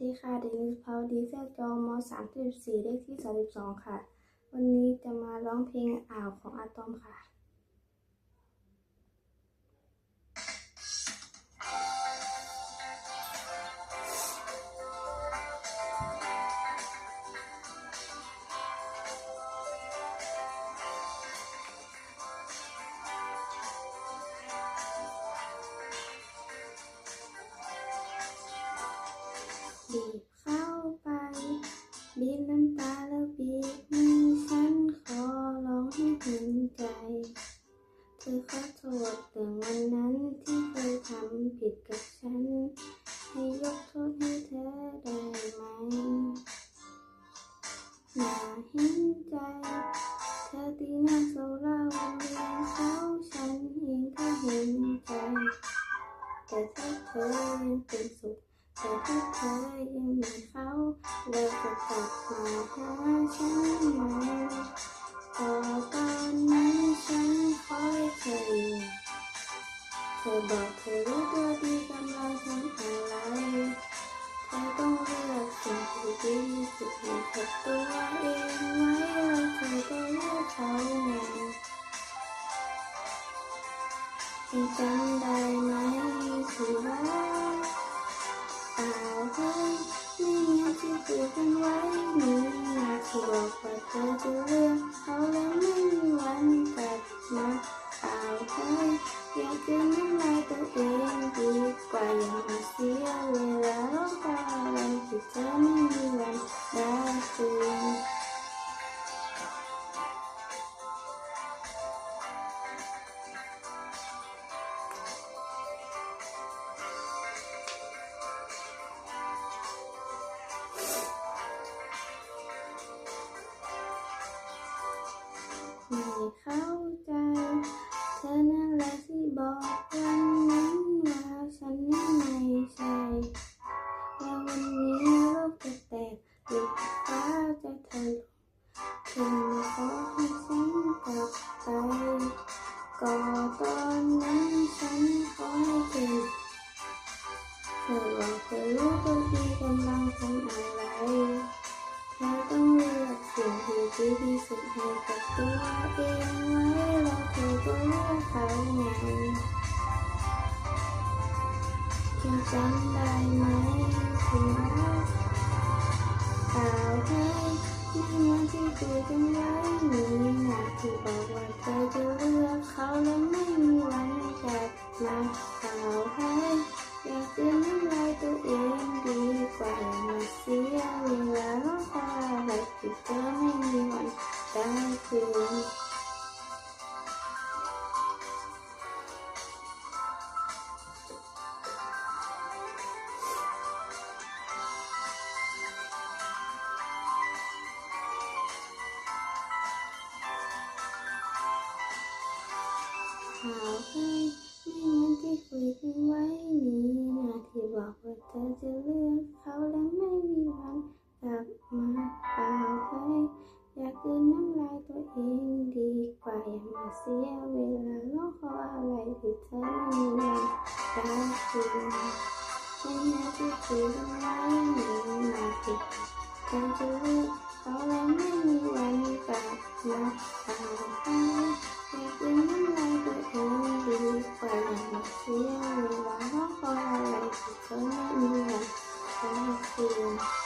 ดีค่ะ เดนิสพาวดีเซจองมสามสิบสี่เลขที่สามสิบสองค่ะ วันนี้จะมาร้องเพลงอ่าวของอาตอมค่ะ บีบเข้าไป บีบน้ำตาแล้วบีบมือฉันขอร้องให้เห็นใจ เธอขอโทษเรื่งวันนั้นที่เคยทำผิดกับฉัน ให้ยกโทษให้เธอได้ไหมอย่าเห็นใจ เธอตีหน้าเศร้าเล่าเรียนเขาฉันเองก็เห็นใจ แต่ถ้าเธอยังเป็นสุข แต่ถ้าเธอยังมีเขาแล้วจะกลับมาหาฉันไหมก็ตอนนี้ฉันคอยเธออยู่เธอบอกเธอรู้ตัวดีกำลังทำอะไรเธอต้องเลือกสิ่งที่ดีสุดให้กับตัวเองไว้แล้วเธอก็เลือกเขาไงยังจำได้ไหมที่ว่า เอาเฮ้ไม่มีที่คุยกันไว้มีอยากที่บอกว่าเธอจะเลือกเขาแล้วไม่มีวันกลับมาเอาเฮ้อยากจะน้ำลายตัวเองดีกว่าอย่าง ไม่เข้าใจ เธอนั่นแหละที่บอกวันนั้นว่าฉันนั้นไม่ใช่ แล้ววันนี้โลกจะแตกหรือฟ้าจะถล่มเธอมาขอ ที่ดีที่สุดให้กับตัวเองไว้แล้วเธอก็เลือกเขาไงยังจำได้ไหมที่รักเปล่าเฮ้ยไม่เหมือนที่คุยกันไว้มีหน้าที่บอกว่าเธอจะเลือกเขาแล้วไม่มีวันกลับมาเปล่า ได้คืนหาใากกินน้ำลายตัวเองดีกว่าอย่ามาเสียเวลาร้องขออะไรที่เธอไม่มีวันได้คืนไม่หน้าที่คุยกั